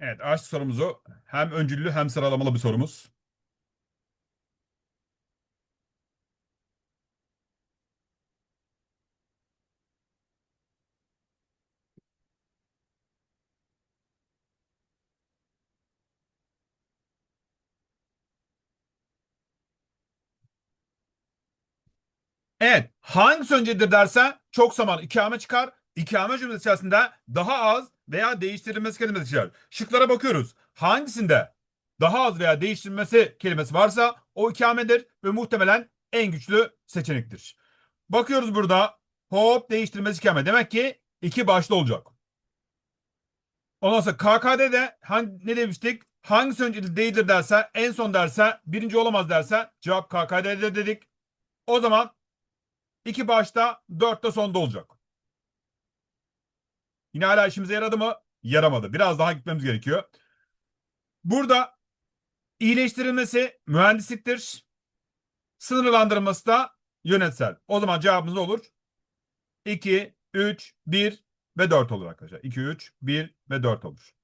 Evet aşk sorumuzu hem öncüllü hem sıralamalı bir sorumuz. Evet. Hangisi öncedir derse çok zaman ikame çıkar. İkame cümlesi içerisinde daha az veya değiştirilmesi kelimesi çıkar. Şıklara bakıyoruz. Hangisinde daha az veya değiştirilmesi kelimesi varsa o ikamedir ve muhtemelen en güçlü seçenektir. Bakıyoruz burada hop değiştirilmesi ikame. Demek ki iki başlı olacak. Ondan sonra KKD'de hangi, ne demiştik? Hangisi öncelikli değildir derse en son derse birinci olamaz derse cevap KKD'de dedik. O zaman İki başta, dört de sonda olacak. Yine hala işimize yaradı mı? Yaramadı. Biraz daha gitmemiz gerekiyor. Burada iyileştirilmesi mühendisliktir. Sınırlandırılması da yönetsel. O zaman cevabımız ne olur? 2, 3, 1 ve 4 olur arkadaşlar. 2, 3, 1 ve 4 olur.